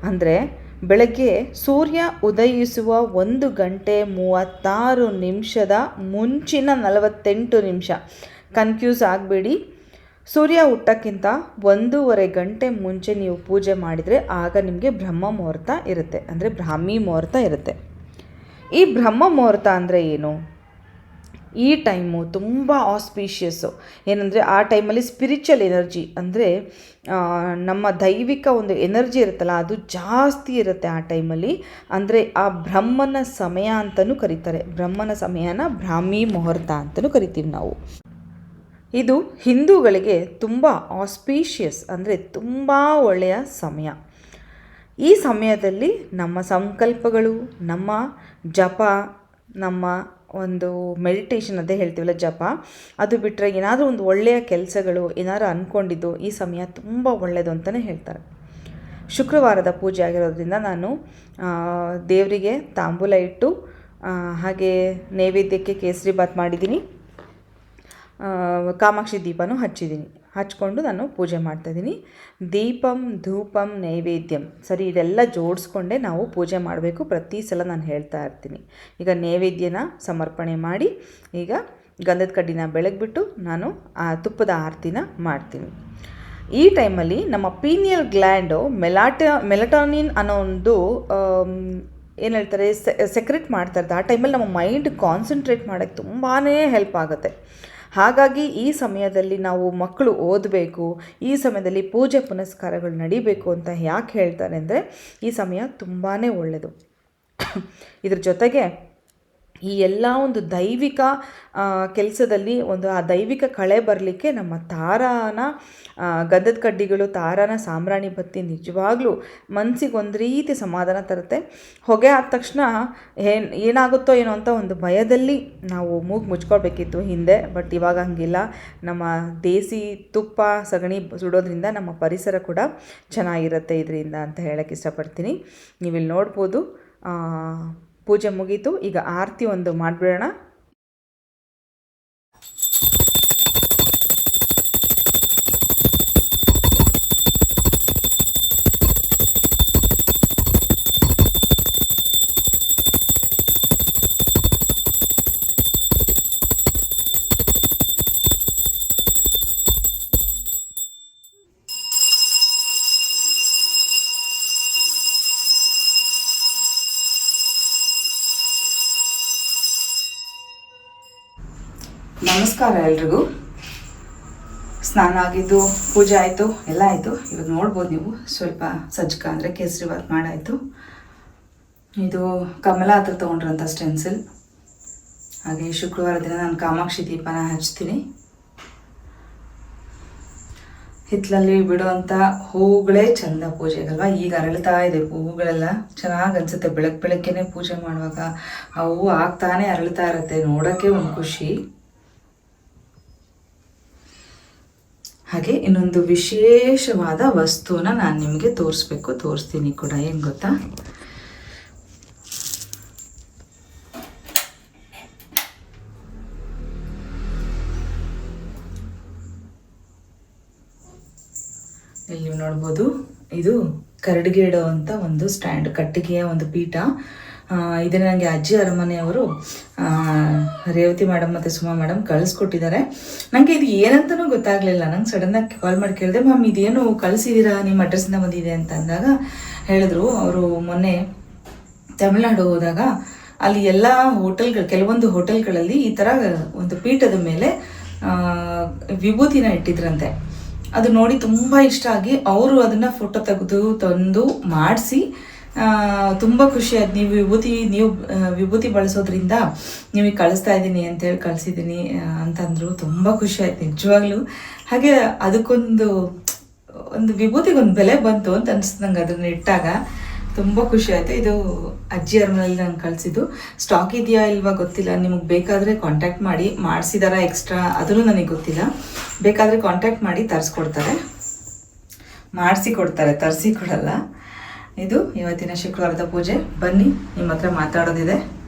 ಅಂದರೆ ಬೆಳಗ್ಗೆ ಸೂರ್ಯ ಉದಯಿಸುವ ಒಂದು ಗಂಟೆ ಮೂವತ್ತಾರು ನಿಮಿಷದ ಮುಂಚಿನ ನಲವತ್ತೆಂಟು ನಿಮಿಷ. ಕನ್ಫ್ಯೂಸ್ ಆಗಬೇಡಿ. ಸೂರ್ಯ ಹುಟ್ಟಕ್ಕಿಂತ ಒಂದೂವರೆ ಗಂಟೆ ಮುಂಚೆ ನೀವು ಪೂಜೆ ಮಾಡಿದರೆ ಆಗ ನಿಮಗೆ ಬ್ರಹ್ಮ ಮುಹೂರ್ತ ಇರುತ್ತೆ. ಅಂದರೆ ಬ್ರಾಹ್ಮಿ ಮುಹೂರ್ತ ಇರುತ್ತೆ. ಈ ಬ್ರಹ್ಮ ಮುಹೂರ್ತ ಅಂದರೆ ಏನು? ಈ ಟೈಮು ತುಂಬ ಆಸ್ಪೀಷಿಯಸ್ಸು ಏನಂದರೆ ಆ ಟೈಮಲ್ಲಿ ಸ್ಪಿರಿಚುವಲ್ ಎನರ್ಜಿ ಅಂದರೆ ನಮ್ಮ ದೈವಿಕ ಒಂದು ಎನರ್ಜಿ ಇರುತ್ತಲ್ಲ, ಅದು ಜಾಸ್ತಿ ಇರುತ್ತೆ ಆ ಟೈಮಲ್ಲಿ. ಅಂದರೆ ಆ ಬ್ರಹ್ಮನ ಸಮಯ ಅಂತಲೂ ಕರೀತಾರೆ. ಬ್ರಹ್ಮನ ಸಮಯನ ಬ್ರಾಹ್ಮಿ ಮುಹೂರ್ತ ಅಂತಲೂ ಕರಿತೀವಿ ನಾವು. ಇದು ಹಿಂದೂಗಳಿಗೆ ತುಂಬ ಆಸ್ಪೀಷಿಯಸ್ ಅಂದರೆ ತುಂಬ ಒಳ್ಳೆಯ ಸಮಯ. ಈ ಸಮಯದಲ್ಲಿ ನಮ್ಮ ಸಂಕಲ್ಪಗಳು, ನಮ್ಮ ಜಪ, ನಮ್ಮ ಒಂದು ಮೆಡಿಟೇಷನ್ ಅದೇ ಹೇಳ್ತೀವಲ್ಲ ಜಪ, ಅದು ಬಿಟ್ಟರೆ ಏನಾದರೂ ಒಂದು ಒಳ್ಳೆಯ ಕೆಲಸಗಳು ಏನಾದರೂ ಅಂದ್ಕೊಂಡಿದ್ದು ಈ ಸಮಯ ತುಂಬ ಒಳ್ಳೆಯದು ಅಂತಲೇ ಹೇಳ್ತಾರೆ. ಶುಕ್ರವಾರದ ಪೂಜೆ ಆಗಿರೋದ್ರಿಂದ ನಾನು ದೇವರಿಗೆ ತಾಂಬೂಲ ಇಟ್ಟು ಹಾಗೆ ನೈವೇದ್ಯಕ್ಕೆ ಕೇಸರಿ ಬಾತ್ ಮಾಡಿದ್ದೀನಿ. ಕಾಮಾಕ್ಷಿ ದೀಪನೂ ಹಚ್ಚಿದ್ದೀನಿ ಹಚ್ಕೊಂಡು ನಾನು ಪೂಜೆ ಮಾಡ್ತಾಯಿದ್ದೀನಿ ದೀಪಂ, ಧೂಪಂ, ನೈವೇದ್ಯಂ. ಸರಿ, ಇದೆಲ್ಲ ಜೋಡಿಸ್ಕೊಂಡೇ ನಾವು ಪೂಜೆ ಮಾಡಬೇಕು. ಪ್ರತಿ ಸಲ ನಾನು ಹೇಳ್ತಾ ಇರ್ತೀನಿ. ಈಗ ನೈವೇದ್ಯನ ಸಮರ್ಪಣೆ ಮಾಡಿ, ಈಗ ಗಂಧದ ಕಡ್ಡಿನ ಬೆಳಗ್ಬಿಟ್ಟು ನಾನು ಆ ತುಪ್ಪದ ಆರತಿನ ಮಾಡ್ತೀನಿ. ಈ ಟೈಮಲ್ಲಿ ನಮ್ಮ ಪೀನಿಯಲ್ ಗ್ಲ್ಯಾಂಡು, ಮೆಲಾಟ, ಮೆಲಟಾನಿನ್ ಅನ್ನೋ ಒಂದು ಏನು ಹೇಳ್ತಾರೆ ಸೆಕ್ರೆಟ್ ಮಾಡ್ತಾ ಇರ್ತಾರೆ ಆ ಟೈಮಲ್ಲಿ ನಮ್ಮ ಮೈಂಡ್ ಕಾನ್ಸಂಟ್ರೇಟ್ ಮಾಡೋಕ್ಕೆ ತುಂಬಾ ಹೆಲ್ಪ್ ಆಗುತ್ತೆ. ಹಾಗಾಗಿ ಈ ಸಮಯದಲ್ಲಿ ನಾವು ಮಕ್ಕಳು ಓದಬೇಕು, ಈ ಸಮಯದಲ್ಲಿ ಪೂಜೆ ಪುನಸ್ಕಾರಗಳು ನಡಿಬೇಕು ಅಂತ ಯಾಕೆ ಹೇಳ್ತಾರೆ ಅಂದರೆ ಈ ಸಮಯ ತುಂಬಾ ಒಳ್ಳೆಯದು ಇದ್ರ ಜೊತೆಗೆ ಈ ಎಲ್ಲ ಒಂದು ದೈವಿಕ ಕೆಲಸದಲ್ಲಿ ಒಂದು ಆ ದೈವಿಕ ಕಳೆ ಬರಲಿಕ್ಕೆ ನಮ್ಮ ತಾರಾನ ಗದ್ದದ ಕಡ್ಡಿಗಳು, ತಾರಾನ ಸಾಂಬ್ರಾಣಿ ಬತ್ತಿ ನಿಜವಾಗ್ಲೂ ಮನಸ್ಸಿಗೆ ಒಂದು ರೀತಿ ಸಮಾಧಾನ ತರುತ್ತೆ. ಹೊಗೆ ಆದ ತಕ್ಷಣ ಏನು, ಏನಾಗುತ್ತೋ ಏನೋ ಅಂತ ಒಂದು ಭಯದಲ್ಲಿ ನಾವು ಮೂಗು ಮುಚ್ಕೊಳ್ಬೇಕಿತ್ತು ಹಿಂದೆ, ಬಟ್ ಇವಾಗ ಹಂಗಿಲ್ಲ. ನಮ್ಮ ದೇಸಿ ತುಪ್ಪ, ಸಗಣಿ ಸುಡೋದ್ರಿಂದ ನಮ್ಮ ಪರಿಸರ ಕೂಡ ಚೆನ್ನಾಗಿರುತ್ತೆ ಇದರಿಂದ ಅಂತ ಹೇಳಕ್ಕೆ ಇಷ್ಟಪಡ್ತೀನಿ. ನೀವಿಲ್ಲಿ ನೋಡ್ಬೋದು ಪೂಜೆ ಮುಗೀತು. ಈಗ ಆರತಿ ಒಂದು ಮಾಡಿಬಿಡೋಣ. ನಮಸ್ಕಾರ ಎಲ್ರಿಗೂ. ಸ್ನಾನ ಆಗಿದ್ದು, ಪೂಜೆ ಆಯಿತು, ಎಲ್ಲ ಆಯಿತು. ಇವಾಗ ನೋಡ್ಬೋದು ನೀವು, ಸ್ವಲ್ಪ ಸಜ್ಜಕ ಅಂದರೆ ಕೇಸರಿ ಬಾತ್ ಮಾಡಾಯಿತು. ಇದು ಕಮಲ ಹತ್ರ ತೊಗೊಂಡ್ರಂಥ ಸ್ಟೆನ್ಸಿಲ್ ಹಾಗೆ ಶುಕ್ರವಾರ ದಿನ ನಾನು ಕಾಮಾಕ್ಷಿ ದೀಪನ ಹಚ್ತೀನಿ. ಹಿತ್ತಲಲ್ಲಿ ಬಿಡುವಂಥ ಹೂಗಳೇ ಚಂದ ಪೂಜೆಗಲ್ವಾ? ಈಗ ಅರಳ್ತಾ ಇದೆ ಹೂಗಳೆಲ್ಲ. ಚೆನ್ನಾಗಿ ಅನ್ಸುತ್ತೆ. ಬೆಳಗ್ಗೆ ಬೆಳಗ್ಗೆನೆ ಪೂಜೆ ಮಾಡುವಾಗ ಆ ಹೂವು ಆಗ್ತಾನೆ ಅರಳ್ತಾ ಇರುತ್ತೆ. ನೋಡೋಕ್ಕೆ ಒಂದು ಖುಷಿ. ಹಾಗೆ ಇನ್ನೊಂದು ವಿಶೇಷವಾದ ವಸ್ತುವನ್ನ ನಾನು ನಿಮಗೆ ತೋರಿಸ್ಬೇಕು, ತೋರಿಸ್ತೀನಿ ಕೂಡ, ಏನು ಗೊತ್ತಾ? ಇಲ್ಲಿ ನೋಡ್ಬೋದು, ಇದು ಕರಡಿಗೇಡು ಅಂತ ಒಂದು ಸ್ಟ್ಯಾಂಡ್, ಕಟ್ಟಿಗೆಯ ಒಂದು ಪೀಠ. ಇದನ್ನು ನನಗೆ ಅಜ್ಜಿ ಅರಮನೆಯವರು ರೇವತಿ ಮೇಡಮ್ ಮತ್ತು ಸುಮಾ ಮೇಡಮ್ ಕಳಿಸ್ಕೊಟ್ಟಿದ್ದಾರೆ. ನನಗೆ ಇದು ಏನಂತನೂ ಗೊತ್ತಾಗಲಿಲ್ಲ. ನಂಗೆ ಸಡನ್ನಾಗಿ ಕಾಲ್ ಮಾಡಿ ಕೇಳಿದೆ, ಮ್ಯಾಮ್, ಇದೇನು ಕಳಿಸಿದ್ದೀರಾ ನಿಮ್ಮ ಅಡ್ರೆಸ್ಸಿಂದ ಬಂದಿದೆ ಅಂತ ಅಂದಾಗ ಹೇಳಿದ್ರು. ಅವರು ಮೊನ್ನೆ ತಮಿಳ್ನಾಡು ಹೋದಾಗ ಅಲ್ಲಿ ಎಲ್ಲ ಹೋಟೆಲ್ಗಳು, ಕೆಲವೊಂದು ಹೋಟೆಲ್ಗಳಲ್ಲಿ ಈ ಥರ ಒಂದು ಪೀಠದ ಮೇಲೆ ವಿಭೂತಿನ ಇಟ್ಟಿದ್ರಂತೆ. ಅದು ನೋಡಿ ತುಂಬ ಇಷ್ಟ ಆಗಿ ಅವರು ಅದನ್ನು ಫೋಟೋ ತೆಗೆದು ತಂದು ಮಾಡಿಸಿ ತುಂಬ ಖುಷಿ ಆಯ್ತು. ನೀವು ವಿಭೂತಿ ನೀವು ವಿಭೂತಿ ಬಳಸೋದ್ರಿಂದ ನಿಮಗೆ ಕಳಿಸ್ತಾ ಇದ್ದೀನಿ ಅಂತೇಳಿ ಕಳಿಸಿದ್ದೀನಿ ಅಂತಂದರು. ತುಂಬ ಖುಷಿ ಆಯ್ತು, ನಿಜವಾಗ್ಲೂ. ಹಾಗೆ ಅದಕ್ಕೊಂದು, ಒಂದು ವಿಭೂತಿಗೊಂದು ಬೆಲೆ ಬಂತು ಅಂತ ಅನಿಸ್ತು ನಂಗೆ ಅದನ್ನ ಇಟ್ಟಾಗ. ತುಂಬ ಖುಷಿ ಆಯಿತು. ಇದು ಅಜ್ಜಿ ಮನೇಲಿ ನಂಗೆ ಕಳಿಸಿದ್ದು. ಸ್ಟಾಕ್ ಇದೆಯಾ ಇಲ್ವಾ ಗೊತ್ತಿಲ್ಲ. ನಿಮಗೆ ಬೇಕಾದರೆ ಕಾಂಟ್ಯಾಕ್ಟ್ ಮಾಡಿ, ಮಾಡಿಸಿದಾರ ಎಕ್ಸ್ಟ್ರಾ ಅದನ್ನು ನನಗೆ ಗೊತ್ತಿಲ್ಲ. ಬೇಕಾದರೆ ಕಾಂಟ್ಯಾಕ್ಟ್ ಮಾಡಿ ತರಿಸ್ಕೊಡ್ತಾರೆ. ಮಾಡಿಸಿ ಕೊಡ್ತಾರೆ, ತರಿಸಿ ಕೊಡಲ್ಲ. ಇದು ಇವತ್ತಿನ ಶುಕ್ರವಾರದ ಪೂಜೆ. ಬನ್ನಿ ನಿಮ್ಮ ಹತ್ರ ಮಾತಾಡೋದಿದೆ.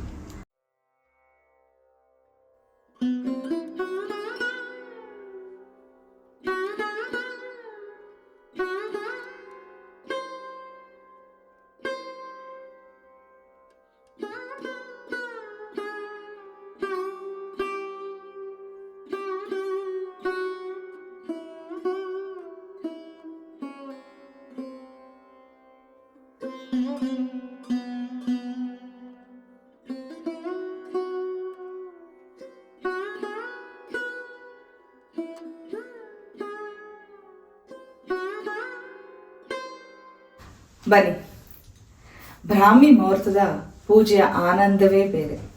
ಬನ್ನಿ. ಬ್ರಾಹ್ಮಿ ಮುಹೂರ್ತದ ಪೂಜೆಯ ಆನಂದವೇ ಬೇರೆ.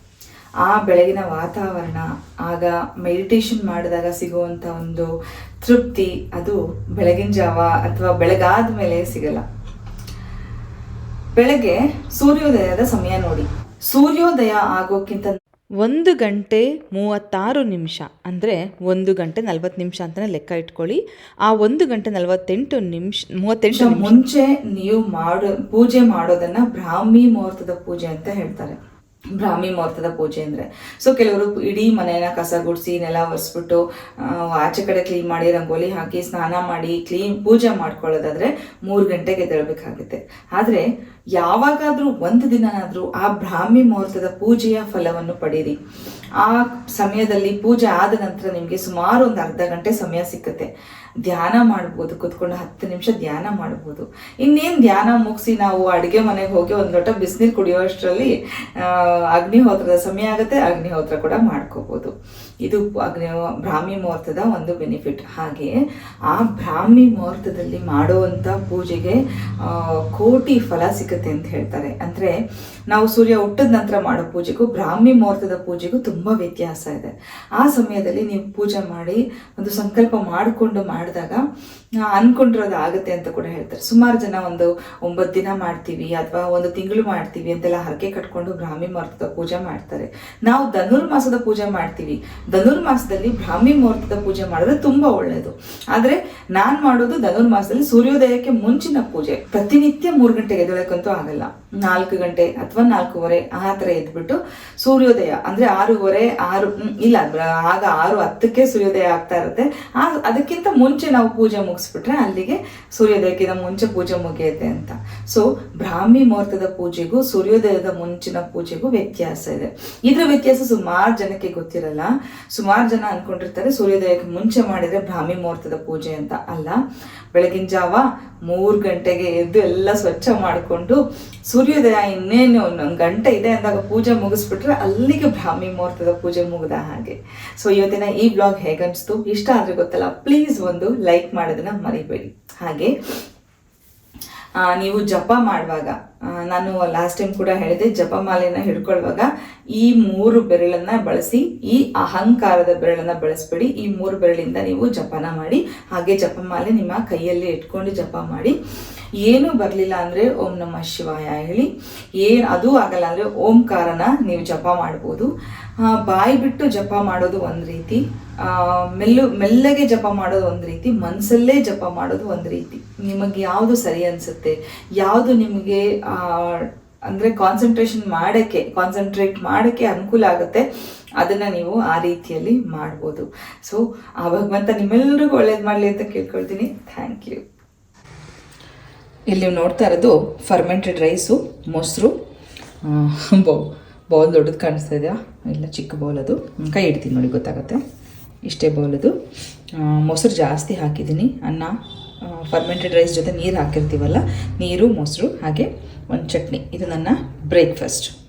ಆ ಬೆಳಗಿನ ವಾತಾವರಣ, ಆಗ ಮೆಡಿಟೇಷನ್ ಮಾಡಿದಾಗ ಸಿಗುವಂಥ ಒಂದು ತೃಪ್ತಿ, ಅದು ಬೆಳಗಿನ ಜಾವ ಅಥವಾ ಬೆಳಗಾದ ಮೇಲೆ ಸಿಗಲ್ಲ. ಬೆಳಗ್ಗೆ ಸೂರ್ಯೋದಯದ ಸಮಯ ನೋಡಿ. ಸೂರ್ಯೋದಯ ಆಗೋಕ್ಕಿಂತ ಒಂದು ಗಂಟೆ ಮೂವತ್ತಾರು ನಿಮಿಷ ಅಂದರೆ ಒಂದು ಗಂಟೆ ನಲ್ವತ್ತು ನಿಮಿಷ ಅಂತಲೇ ಲೆಕ್ಕ ಇಟ್ಕೊಳ್ಳಿ. ಆ ಒಂದು ಗಂಟೆ ನಲವತ್ತೆಂಟು ನಿಮಿಷ ಮೂವತ್ತೆಂಟು ಮುಂಚೆ ನೀವು ಮಾಡೋ ಪೂಜೆ ಮಾಡೋದನ್ನ ಬ್ರಾಹ್ಮಿ ಮುಹೂರ್ತದ ಪೂಜೆ ಅಂತ ಹೇಳ್ತಾರೆ. ಬ್ರಾಹ್ಮಿ ಮುಹೂರ್ತದ ಪೂಜೆ ಅಂದರೆ. ಸೊ ಕೆಲವರು ಇಡೀ ಮನೆಯನ್ನ ಕಸ ಗುಡಿಸಿ, ನೆಲ ಒರೆಸ್ಬಿಟ್ಟು ಆಚೆ ಕಡೆ ಕ್ಲೀನ್ ಮಾಡಿ, ರಂಗೋಲಿ ಹಾಕಿ, ಸ್ನಾನ ಮಾಡಿ ಕ್ಲೀನ್ ಪೂಜೆ ಮಾಡ್ಕೊಳ್ಳೋದಾದ್ರೆ ಮೂರು ಗಂಟೆಗೆ ಎದ್ದೇಳಬೇಕಾಗುತ್ತೆ. ಆದರೆ, ಯಾವಾಗಾದರೂ ಒಂದು ದಿನನಾದರೂ ಆ ಬ್ರಾಹ್ಮಿ ಮುಹೂರ್ತದ ಪೂಜೆಯ ಫಲವನ್ನು ಪಡೀರಿ. ಆ ಸಮಯದಲ್ಲಿ ಪೂಜೆ ಆದ ನಂತರ ನಿಮಗೆ ಸುಮಾರು ಒಂದು ಅರ್ಧ ಗಂಟೆ ಸಮಯ ಸಿಕ್ಕತ್ತೆ. ಧ್ಯಾನ ಮಾಡ್ಬೋದು, ಕುತ್ಕೊಂಡು ಹತ್ತು ನಿಮಿಷ ಧ್ಯಾನ ಮಾಡ್ಬೋದು. ಇನ್ನೇನು ಧ್ಯಾನ ಮುಗಿಸಿ ನಾವು ಅಡುಗೆ ಮನೆಗೆ ಹೋಗಿ ಒಂದು ಲೋಟ ಬಿಸಿನೀರು ಕುಡಿಯೋಷ್ಟರಲ್ಲಿ ಅಗ್ನಿಹೋತ್ರದ ಸಮಯ ಆಗುತ್ತೆ, ಅಗ್ನಿಹೋತ್ರ ಕೂಡ ಮಾಡ್ಕೋಬೋದು. ಇದು ಅಗ್ನಿ, ಬ್ರಾಹ್ಮಿ ಮುಹೂರ್ತದ ಒಂದು ಬೆನಿಫಿಟ್ ಹಾಗೆ ಆ ಬ್ರಾಹ್ಮಿ ಮುಹೂರ್ತದಲ್ಲಿ ಮಾಡುವಂಥ ಪೂಜೆಗೆ ಕೋಟಿ ಫಲ ಸಿಗುತ್ತೆ ಅಂತ ಹೇಳ್ತಾರೆ. ಅಂದರೆ ನಾವು ಸೂರ್ಯ ಹುಟ್ಟಿದ ನಂತರ ಮಾಡೋ ಪೂಜೆಗೂ, ಬ್ರಾಹ್ಮಿ ಮುಹೂರ್ತದ ಪೂಜೆಗೂ ತುಂಬ ವ್ಯತ್ಯಾಸ ಇದೆ. ಆ ಸಮಯದಲ್ಲಿ ನೀವು ಪೂಜೆ ಮಾಡಿ, ಒಂದು ಸಂಕಲ್ಪ ಮಾಡಿಕೊಂಡು ಮಾಡಿದಾಗ ಅನ್ಕೊಂಡಿರೋದು ಆಗುತ್ತೆ ಅಂತ ಕೂಡ ಹೇಳ್ತಾರೆ. ಸುಮಾರು ಜನ ಒಂದು ಒಂಬತ್ತು ದಿನ ಮಾಡ್ತೀವಿ ಅಥವಾ ಒಂದು ತಿಂಗಳು ಮಾಡ್ತೀವಿ ಅಂತೆಲ್ಲ ಹರಕೆ ಕಟ್ಕೊಂಡು ಬ್ರಾಹ್ಮಿ ಮುಹೂರ್ತದ ಪೂಜೆ ಮಾಡ್ತಾರೆ. ನಾವು ಧನುರ್ಮಾಸದ ಪೂಜೆ ಮಾಡ್ತೀವಿ. ಧನುರ್ಮಾಸದಲ್ಲಿ ಬ್ರಾಹ್ಮಿ ಮುಹೂರ್ತದ ಪೂಜೆ ಮಾಡಿದ್ರೆ ತುಂಬ ಒಳ್ಳೆಯದು ಆದ್ರೆ ನಾನು ಮಾಡೋದು ಧನುರ್ಮಾಸದಲ್ಲಿ ಸೂರ್ಯೋದಯಕ್ಕೆ ಮುಂಚಿನ ಪೂಜೆ. ಪ್ರತಿನಿತ್ಯ ಮೂರು ಗಂಟೆಗೆ ಎದ್ದೇಳಕ್ಕಂತೂ ಆಗಲ್ಲ. ನಾಲ್ಕು ಗಂಟೆ ಅಥವಾ ನಾಲ್ಕೂವರೆ ಆ ಥರ ಎದ್ಬಿಟ್ಟು ಸೂರ್ಯೋದಯ, ಅಂದ್ರೆ ಆರೂವರೆ, ಆರು ಇಲ್ಲ, ಆಗ ಆರು ಹತ್ತಕ್ಕೆ ಸೂರ್ಯೋದಯ ಆಗ್ತಾ ಇರುತ್ತೆ. ಆ, ಅದಕ್ಕಿಂತ ಮುಂಚೆ ನಾವು ಪೂಜೆ ಮುಗಿಸ್ಬಿಟ್ರೆ ಅಲ್ಲಿಗೆ ಸೂರ್ಯೋದಯಕ್ಕಿಂತ ಮುಂಚೆ ಪೂಜೆ ಮುಗಿಯುತ್ತೆ ಅಂತ. ಸೊ ಬ್ರಾಹ್ಮಿ ಮುಹೂರ್ತದ ಪೂಜೆಗೂ ಸೂರ್ಯೋದಯದ ಮುಂಚಿನ ಪೂಜೆಗೂ ವ್ಯತ್ಯಾಸ ಇದೆ. ಇದ್ರ ವ್ಯತ್ಯಾಸ ಸುಮಾರು ಜನಕ್ಕೆ ಗೊತ್ತಿರಲ್ಲ. ಸುಮಾರು ಜನ ಅನ್ಕೊಂಡಿರ್ತಾರೆ ಸೂರ್ಯೋದಯಕ್ಕೆ ಮುಂಚೆ ಮಾಡಿದ್ರೆ ಬ್ರಾಹ್ಮಿ ಮುಹೂರ್ತದ ಪೂಜೆ ಅಂತ. ಅಲ್ಲ, ಬೆಳಗಿನ ಜಾವ ಮೂರು ಗಂಟೆಗೆ ಎದ್ದು ಎಲ್ಲ ಸ್ವಚ್ಛ ಮಾಡಿಕೊಂಡು ಸೂರ್ಯೋದಯ ಇನ್ನೇನು ಒಂದು ಗಂಟೆ ಇದೆ ಅಂದಾಗ ಪೂಜೆ ಮುಗಿಸ್ಬಿಟ್ರೆ ಅಲ್ಲಿಗೆ ಬ್ರಾಹ್ಮಿ ಮುಹೂರ್ತದ ಪೂಜೆ ಮುಗಿದ ಹಾಗೆ. ಸೊ ಇವತ್ತಿನ ಈ ಬ್ಲಾಗ್ ಹೇಗನ್ಸ್ತು ಇಷ್ಟ ಆದ್ರೆ ಗೊತ್ತಲ್ಲ ಪ್ಲೀಸ್ ಒಂದು ಲೈಕ್ ಮಾಡೋದನ್ನ ಮರಿಬೇಡಿ. ಹಾಗೆ ನೀವು ಜಪ ಮಾಡುವಾಗ ನಾನು ಲಾಸ್ಟ್ ಟೈಮ್ ಕೂಡ ಹೇಳಿದೆ ಜಪಮಾಲೆನ ಹಿಡ್ಕೊಳ್ಳುವಾಗ ಈ ಮೂರು ಬೆರಳನ್ನ ಬಳಸಿ, ಈ ಅಹಂಕಾರದ ಬೆರಳನ್ನ ಬಳಸಬೇಡಿ, ಈ ಮೂರು ಬೆರಳಿಂದ ನೀವು ಜಪನ ಮಾಡಿ, ಹಾಗೆ ಜಪಮಾಲೆ ನಿಮ್ಮ ಕೈಯಲ್ಲಿ ಇಟ್ಕೊಂಡು ಜಪ ಮಾಡಿ. ಏನು ಬರಲಿಲ್ಲ ಅಂದರೆ ಓಂ ನಮ ಶಿವಾಯ ಹೇಳಿ. ಏನು ಅದು ಆಗಲ್ಲ ಅಂದರೆ ಓಂಕಾರನ ನೀವು ಜಪ ಮಾಡ್ಬೋದು. ಬಾಯಿ ಬಿಟ್ಟು ಜಪ ಮಾಡೋದು ಒಂದು ರೀತಿ ಮೆಲ್ಲು, ಮೆಲ್ಲಗೆ ಜಪ ಮಾಡೋದು ಒಂದು ರೀತಿ ಮನಸ್ಸಲ್ಲೇ ಜಪ ಮಾಡೋದು ಒಂದು ರೀತಿ. ನಿಮಗೆ ಯಾವುದು ಸರಿ ಅನಿಸುತ್ತೆ? ಯಾವುದು ನಿಮಗೆ ಅಂದ್ರೆ ಕಾನ್ಸಂಟ್ರೇಷನ್ ಮಾಡಕ್ಕೆ ಕಾನ್ಸಂಟ್ರೇಟ್ ಮಾಡಕ್ಕೆ ಅನುಕೂಲ ಆಗುತ್ತೆ. ಅದನ್ನ ನೀವು ಆ ರೀತಿಯಲ್ಲಿ ಮಾಡ್ಬೋದು. ಸೊ ಆ ಭಗವಂತ ನಿಮ್ಮೆಲ್ಲರಿಗೂ ಒಳ್ಳೇದು ಮಾಡಲಿ ಅಂತ ಕೇಳ್ಕೊಳ್ತೀನಿ. ಥ್ಯಾಂಕ್ ಯು ಇಲ್ಲಿ ನೀವು ನೋಡ್ತಾ ಇರೋದು ಫರ್ಮೆಂಟೆಡ್ ರೈಸು ಮೊಸರು. ಬೌ, ಬೌಲ್ ದೊಡ್ಡದು ಕಾಣಿಸ್ತಾ ಇದೆಯಾ? ಇಲ್ಲ, ಚಿಕ್ಕ ಬೌಲ್ ಅದು. ಕೈ ಇಡ್ತೀನಿ ನೋಡಿ, ಗೊತ್ತಾಗುತ್ತೆ. ಇಷ್ಟೇ ಬೌಲ್ ಅದು. ಮೊಸರು ಜಾಸ್ತಿ ಹಾಕಿದ್ದೀನಿ. ಅನ್ನ ಫರ್ಮೆಂಟೆಡ್ ರೈಸ್ ಜೊತೆ ನೀರು ಹಾಕಿರ್ತೀವಲ್ಲ? ನೀರು, ಮೊಸರು, ಹಾಗೆ ಒಂದು ಚಟ್ನಿ. ಇದು ನನ್ನ ಬ್ರೇಕ್ಫಾಸ್ಟ್